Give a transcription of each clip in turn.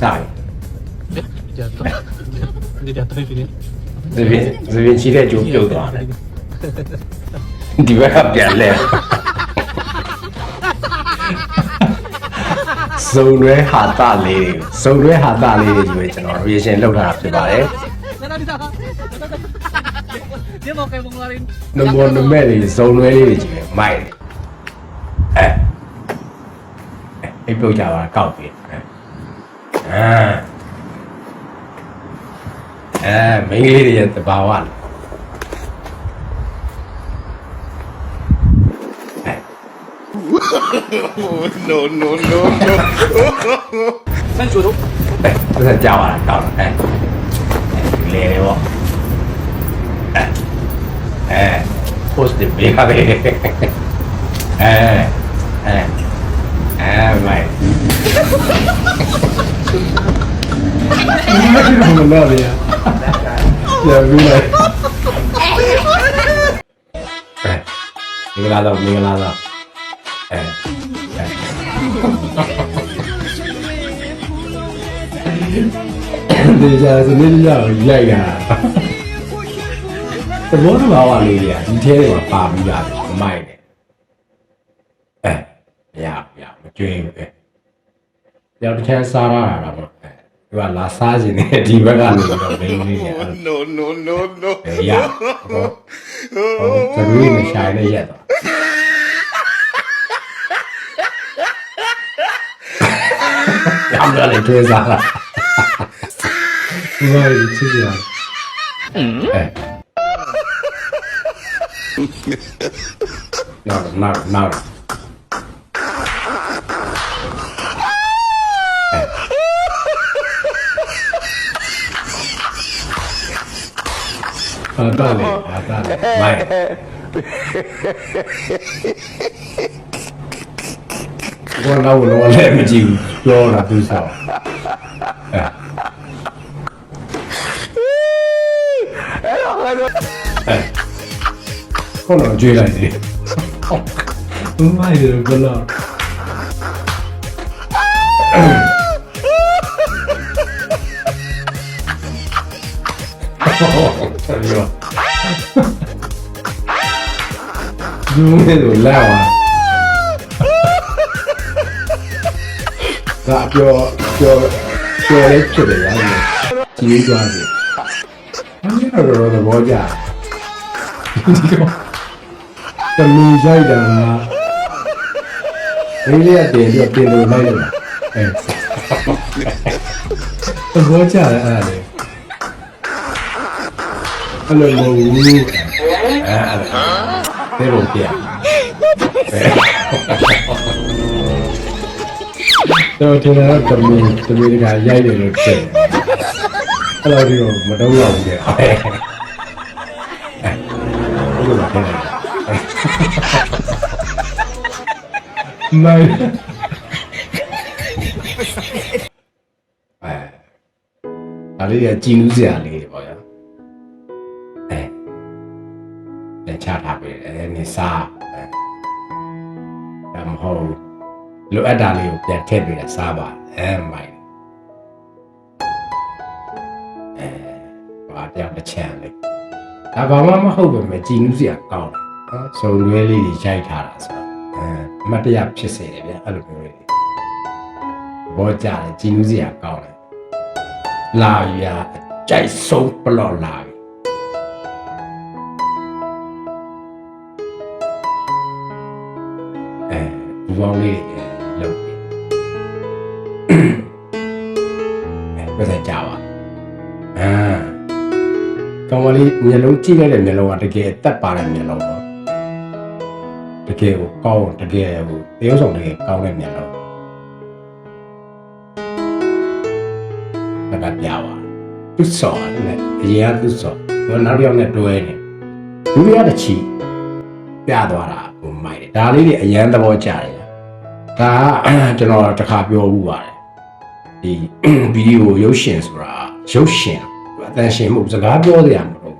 စပြီ Ya está. Ya está definido. သပင်သပင်ချီတဲ့ကြိုးပြုတ်သွားတယ်ဒီဘက်ကပြန်လဲစုံရွဲဟာတလေးတွေစုံရွဲဟာတလေးတွေကြီးပဲကျွန်တော် reaction လုပ်ထားတာဖြစ်ပါတယ် Sana di sana. Dia mau kayak mau ngeluarin. နမောနမဲလေးစုံရွဲလေးတွေကြီးပဲမိုက်တယ်အဲအဲ့ပြုတ်ကြပါကောက်ပြီအဲ အဲမိန်းကလေးတွေရဲ့တဘာဝလေအဲ no, no, no, no. San chulo. အဲပတ်သက်ကြပါလားကောက်တယ်အဲဒီလေတွေပေါ့အဲအဲ post တွေပေးရတ ယ်အဲအဲအဲမိုက်မလို့ရရပြီလေအဲမင်္ဂလာတော့မင်္ဂလာတော့အဲအဲဒီစားစနေရရိုက်တာသဘောတဘာဝလေးတွေကဒီထဲတွေမှာပါပြီးရတယ်မမိုက်နဲ့အဲမရဘူးရမကြွေးဘူးအဲ ရောက်တစ်ချမ်းစားရတာပေါ့ဒီကလာစားခြင်းနဲ့ဒီဘက်ကနေတော့မင်းကြီးနဲ့ no no no no ရဟုတ်သူမရှာနေရတော့ရမ်းလာလေတွေးစားလာဒီမှာကြည့်ရအောင်နော်နော်နော် ဘာသာလဲဘာသာလဲမိုင်းဘောနာဝလောလဲမကြည့်ဘူးပြောတာသူစားအဲ့တော့ငါတို့ခေါင်းတော့ကြွေးလိုက်တယ်ဟုတ်မိုင်းရဘလောက် ဆက်ရောဒူးနေလို့လာဝါဒါအပြောပြောပြောလေးဖြစ်တယ်ရတယ်ကြီးသွားပြီအမေကတော့တော့သဘောကျဒီတော့တမီရိုက်တာကလေးလေးကတင်ပြီးတင်လို့လိုက်လို့အဲသဘောကျတယ်အဲ့ဒါလေ အဲ့လိုမဟုတ်ဘူးအဲအဲ့ဒါသေလို့ပြတော့ထင်တာကတမီတမီကရိုက်တယ်လို့ထင်အဲ့လိုဒီတော့မတော့ရဘူးလေအဲဘယ်လိုလဲမိုင်အဲဒါလေးကကြည်နူးစရာလေး ချထားပြီအဲနေစားအဲဒါမဟုတ်လိုအပ်တာလေးကိုပြန်ထည့်ပြီးတော့စားပါအဲမိုင်အဲဘာပြောင်းတစ်ချမ်းလေးဒါဘာမှမဟုတ်ပဲမကြည်နူးစရာကောင်းတယ်နော်စုံတွဲလေးတွေရိုက်ထားတာဆိုတော့အဲအမတ်တရဖြစ်စေတယ်ဗျအဲ့လိုမျိုးလေးဘောကြတယ်ကြည်နူးစရာကောင်းတယ်လာရကြိုက်ဆုံးပလော့လာပြီ ပေါင်းလေးတွေလုပ်ပြီအဲပြဿနာကြပါအာကောင်မလေးမျက်လုံးကြည့်လိုက်တဲ့မျက်လုံးကတကယ်အသက်ပါတဲ့မျက်လုံးပေါ့တကယ်ကိုကောင်းတကယ်ကိုတရုပ်ဆောင်တကယ်ကောင်းတဲ့မျက်လုံးဘက်ကပြပါသူစော်တယ်အရင်ကသူစော်တော့နောက်တစ်ယောက်နဲ့တွဲနေလူတွေကတချီပြသွားတာဟိုမိုက်တယ်ဒါလေးတွေအရန်သဘောကျတယ် ဒါကကျွန်တော်တစ်ခါပြောဘူးပါတယ်ဒီဗီဒီယိုရုပ်ရှင်ဆိုတာရုပ်ရှင်အတန်ရှင်မှုစကားပြောစရာမလို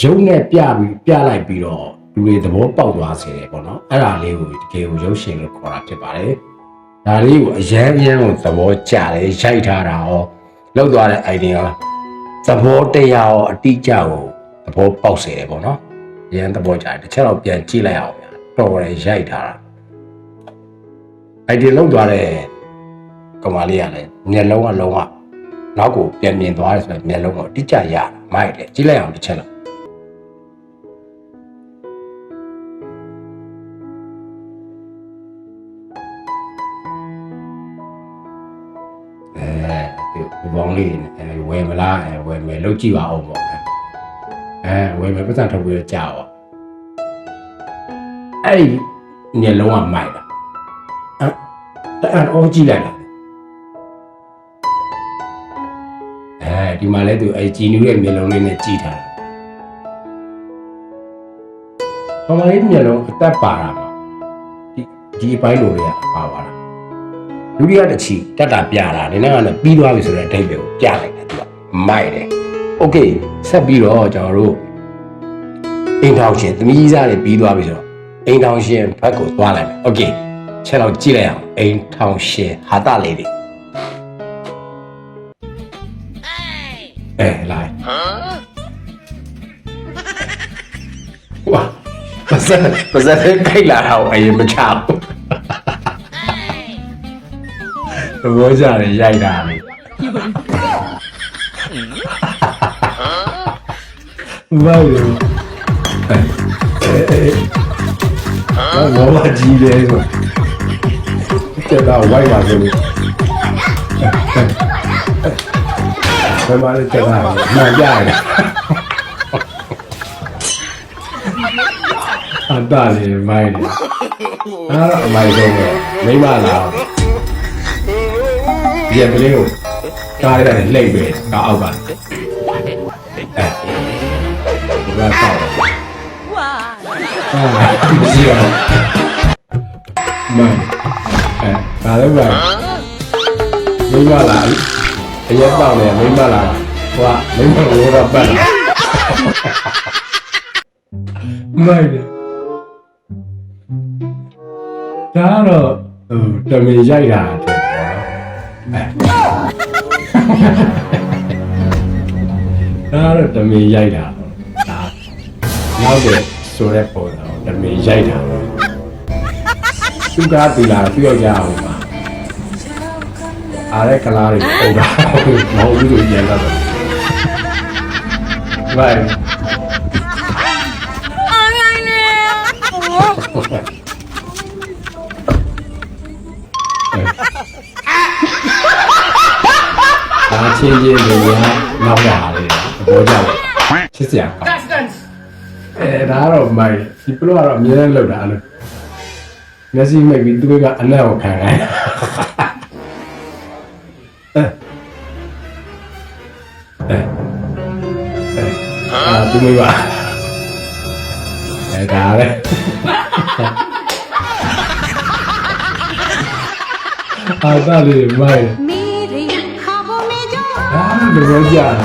ရုပ်နဲ့ပြပြီးပြလိုက်ပြီးတော့လူတွေသဘောပေါက်သွားစေတယ်ပေါ့နော်အဲ့ဒါလေးကိုတကယ်ကိုရုပ်ရှင်လို့ခေါ်တာဖြစ်ပါတယ်ဒါဒါလေးကိုအရန်အရန်ကိုသဘောကျတယ်ရိုက်ထားတာရောလောက်သွားတဲ့ idea ရောသဘောတရားရောအတိအကျကိုသဘောပေါက်စေတယ်ပေါ့နော်အရန်သဘောကျတယ်တစ်ချက်တော့ပြန်ကြည့်လိုက်အောင်ဗျာတော်တယ်ရိုက်ထားတာ idea လောက်သွားတဲ့ကောင်မလေးကလည်းမျက်လုံးကလုံးဝနောက်ကိုပြန်မြင်သွားတယ်ဆိုတော့မျက်လုံးကိုအတိအကျရတာမိုက်တယ်ကြည့်လိုက်အောင်တစ်ချက်လောက်အဲဒီဒီဘောင်းလေးနဲ့အဲဝယ်မလားအဲဝယ်မယ်လောက်ကြည့်ပါအောင်ပေါ့အဲအဲဝယ်မယ်ပတ်စံထုတ်ပြီးတော့ကြာပါအဲ့ဒီညလုံးကမိုက်တာ အဲတအန်အောကြည့်လိုက်တာအဲဒီမှာလဲသူအဲကြည်နူးရဲ့မျက်လုံးလေးနဲ့ကြည့်ထားတာဘာမှလေးမျက်လုံးအသက်ပါတာမှာဒီဒီအပိုင်းလိုတွေကပါပါလား ဒုတိယတစ်ချီတက်တာပြတာဒီနေ့ကလည်းပြီးသွားပြီဆိုတဲ့အဓိပ္ပာယ်ကိုပြလိုက်တယ်သူကမိုက်တယ်โอเคဆက်ပြီးတော့ကျွန်တော်တို့အိမ်ထောင်ရှင်သမီးကြီးစားတွေပြီးသွားပြီဆိုတော့အိမ်ထောင်ရှင်ဘက်ကိုသွားလိုက်မယ်โอเค ချက်တော့ကြည့်လိုက်အောင်အိမ်ထောင်ရှင်ဟာတလေးတွေအဲလိုက်ဝါပါစက်ပါစက်ခိုက်လာတော့အရင်မချဘူးသဘောကျတယ်ရိုက်တာလေဘာလို့အဲအဲဘာလို့ကြီးလဲဆို တက်တော့ဝိုက်ပါဆိုလို့ဘယ်မှာလဲတက်တာမှန်ကြတယ်အတားလေမိုင်းတယ်အားအမိုင်းဆုံးပဲမိမလားဒီကလေးကိုကားရတဲ့လှိမ့်ပဲကား အောက်ကအဲဒီကဆောက်哇！အာမရှိတော့မန်အဲဒါလည်းပဲမိမလားအရက်တော့လေမိမလားဟိုကမိမကိုတော့ပတ်လာမိုက်တယ်ဒါတော့ဟိုတ မင်ရိုက်တာတဲ့ပေါ့နော်အဲဒါတော့တမင်ရိုက်တာဒါနောက်တဲ့ဆိုတဲ့ပုံတော့တမင်ရိုက်တာသူကားတူလာပြောကြအောင်ပါအားရကလားတွေပုံတာမဟုတ်ဘူးလို့ပြန်လာတော့ဘိုင်ဒါချင်းချင်းတွေရနောက်လာလေဘောကြတယ်ချစ်စရာကောင်းအဲဒါကတော့မိုက်ဒီပလိုကတော့အမြဲတမ်းလောက်တာအဲ့လို မျက်စိမိတ်ပြီးသူ့ဘက်ကအနက်ကိုခံလိုက်အဲအဲအာသူ့ဘက်ကအဲဒါလေအာဒါလေမိုင်းအာဘယ်လိုကြာလဲ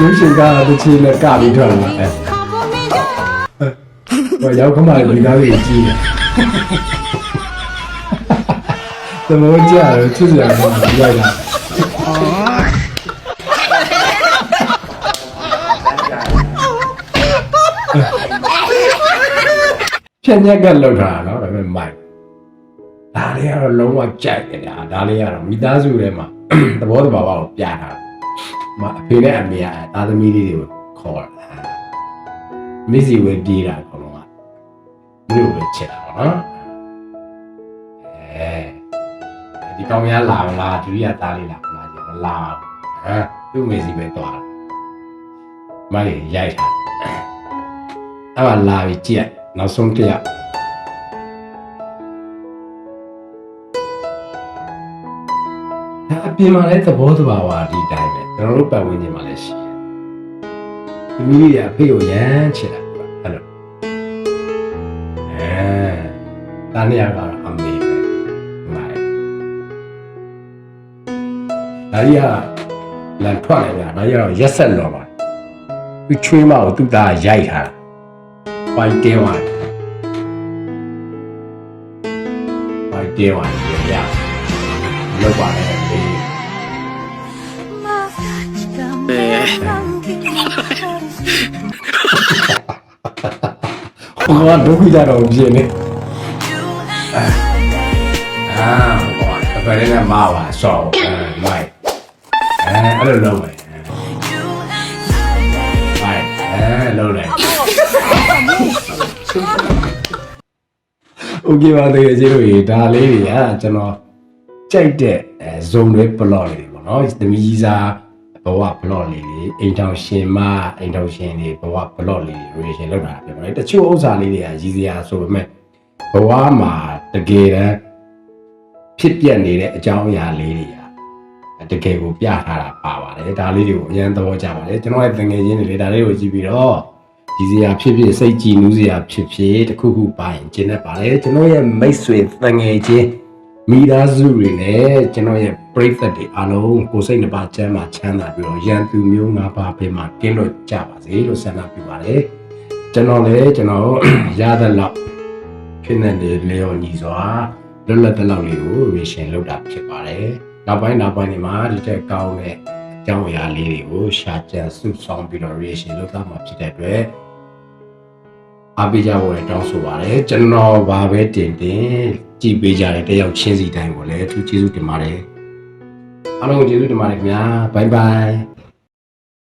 ရုပ်ရှင်ကတချင်နဲ့ကပြီးထွက်လာတယ် ဟိုရောက်ခမလေးမိသားစုကြီးတယ်သဘောကျတယ်ချစ်စရာကောင်းတယ်ရိုက်တာဖြည့်ညက်ကလောက်တာနော်ဒါပေမဲ့မိုက်ဒါလေးကတော့လုံးဝကြိုက်တယ်ညာဒါလေးကတော့မိသားစုထဲမှာသဘောတဘာဝကိုပြတာမအဖေနဲ့အမေကသားသမီးလေးတွေကိုခေါ်တာမစ္စည်းဝေးပြေးတာအကုန်လုံးက မြို့ပဲချစ်တာပေါ့နော်အဲဒီကောင်များလာမလားဒုတိယသားလေးလာမလားကျမလာဘူးဟမ်သူ့မေစီပဲသွားတာမိုက်ရိုက်တာအဲ့မှာလာပြီးကြည့်လိုက်နောက်ဆုံးတစ်ယောက်ဒါအပြင်မှာလည်းသဘောတဘာဝဒီတိုင်းပဲကျွန်တော်တို့ပတ်ဝန်းကျင်မှာလည်းရှိတယ်ဒီမိလေးကအဖေကိုရမ်းချစ်တာ နေရကတော့အမေပဲမိုက်ဒါကြီးကလန်ထွက်လိုက်ဗျာဒါကြီးကတော့ရက်ဆက်လောပါသူချွေးမကိုသူ့သားရိုက်ထားတာပိုင်တင်းသွားတယ်တင်းသွားတယ်ရလောက်ပါနဲ့လေဟိုကဒုက္ခကြတော့ပြင်းနေ အာဟောအဖရနဲ့မပါဆောင်းအဲမိုက်အဲအဲ့လိုလုပ်မယ်မိုက်အဲလုပ်လိုက်โอเคပါတကယ်ကြီးတို့ရေဒါလေးတွေကကျွန်တော်ကြိုက်တဲ့အဲဇုံတွေ plot လေးတွေပေါ့နော်သမီးကြီးစားဘဝ plot လေးတွေအိမ်ထောင်ရှင်မအိမ်ထောင်ရှင်တွေဘဝ plot လေးတွေ relation လောက်တာပြောပါတယ်တချို့ဥစ္စာလေးတွေကရည်စရာဆိုပေမဲ့ဘဝမှာ တကယ်တမ်းဖြစ်ပျက်နေတဲ့အကြောင်းအရာလေးတွေကတကယ်ကိုပြထားတာပါပါတယ်ဒါလေးတွေကိုအရင်သဘောကျပါတယ်ကျွန်တော်ရဲ့တငယ်ချင်းတွေလေဒါလေးကိုကြည့်ပြီးတော့ဒီစရာဖြစ်ဖြစ်စိတ်ကြည်နူးစရာဖြစ်ဖြစ်တခုခုပါရင်ကျင်းတတ်ပါတယ်ကျွန်တော်ရဲ့မိတ်ဆွေတငယ်ချင်းမိသားစုတွေနဲ့ကျွန်တော်ရဲ့ပရိသတ်တွေအားလုံးကိုယ်စိတ်နှပါချမ်းသာချမ်းသာပြီးတော့ရန်သူမျိုးငါးပါးပြင်မှာကင်းလို့ကြပါစေလို့ဆန္ဒပြုပါတယ်ကျွန်တော်လည်းကျွန်တော်ရတဲ့လောက် ဖြစ်နေတယ်လေယောညီစွာလွတ်လပ်တဲ့လောက်လေးကို reaction လုပ်တာဖြစ်ပါတယ်နောက်ပိုင်းနောက်ပိုင်းဒီမှာဒီတက်ကောင်းတဲ့အကြောင်းအရာလေးတွေကိုရှာကြံစုဆောင်ပြီးတော့ reaction လုပ်သားမှာဖြစ်တဲ့အတွက်အားပေးကြဖို့လည်းတောင်းဆိုပါတယ်ကျွန်တော်ဘာပဲတင်တင်ကြည်ပေးကြတဲ့တယောက်ချင်းစီတိုင်းကိုလည်းအထူးကျေးဇူးတင်ပါတယ်အားလုံးကိုကျေးဇူးတင်ပါတယ်ခင်ဗျာဘိုင်ဘိုင်